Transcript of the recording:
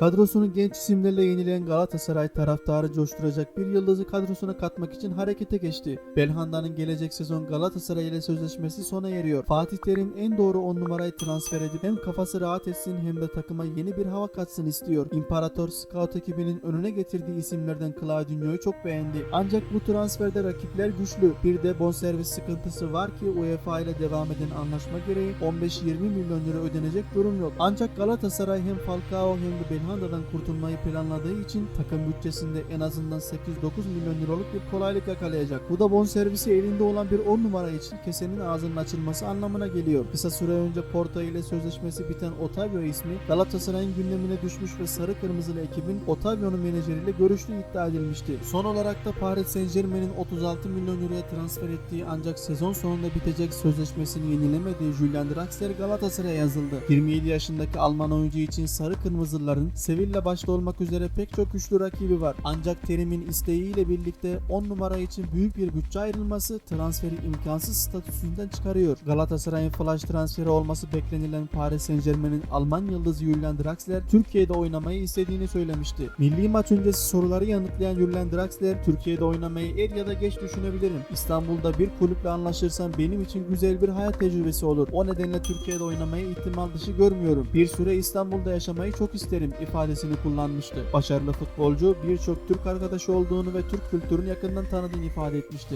Kadrosunu genç isimlerle yenileyen Galatasaray taraftarı coşturacak bir yıldızı kadrosuna katmak için harekete geçti. Belhanda'nın gelecek sezon Galatasaray ile sözleşmesi sona eriyor. Fatih Terim en doğru 10 numarayı transfer edip hem kafası rahat etsin hem de takıma yeni bir hava katsın istiyor. İmparator Scout ekibinin önüne getirdiği isimlerden Claudinho'yu çok beğendi. Ancak bu transferde rakipler güçlü. Bir de bonservis sıkıntısı var ki UEFA ile devam eden anlaşma gereği 15-20 milyon lira ödenecek durum yok. Ancak Galatasaray hem Falcao hem de Belhanda'dan kurtulmayı planladığı için takım bütçesinde en azından 8-9 milyon liralık bir kolaylık yakalayacak. Bu da bonservisi elinde olan bir 10 numara için kesenin ağzının açılması anlamına geliyor. Kısa süre önce Porto ile sözleşmesi biten Otavio ismi Galatasaray'ın gündemine düşmüş ve sarı kırmızılı ekibin Otavio'nun menajeriyle görüştüğü iddia edilmişti. Son olarak da Paris Saint Germain'in 36 milyon euroya transfer ettiği ancak sezon sonunda bitecek sözleşmesini yenilemediği Julian Draxler Galatasaray'a yazıldı. 27 yaşındaki Alman oyuncu için sarı kırmızıların Sevilla başta olmak üzere pek çok güçlü rakibi var. Ancak Terim'in isteğiyle birlikte 10 numara için büyük bir bütçe ayrılması transferi imkansız statüsünden çıkarıyor. Galatasaray'ın flash transferi olması beklenilen Paris Saint Germain'in Alman yıldızı Julian Draxler Türkiye'de oynamayı istediğini söylemişti. Milli maç öncesi soruları yanıtlayan Julian Draxler Türkiye'de oynamayı er ya da geç düşünebilirim. İstanbul'da bir kulüple anlaşırsam benim için güzel bir hayat tecrübesi olur. O nedenle Türkiye'de oynamayı ihtimal dışı görmüyorum. Bir süre İstanbul'da yaşamayı çok isterim ifadesini kullanmıştı. Başarılı futbolcu birçok Türk arkadaşı olduğunu ve Türk kültürünü yakından tanıdığını ifade etmişti.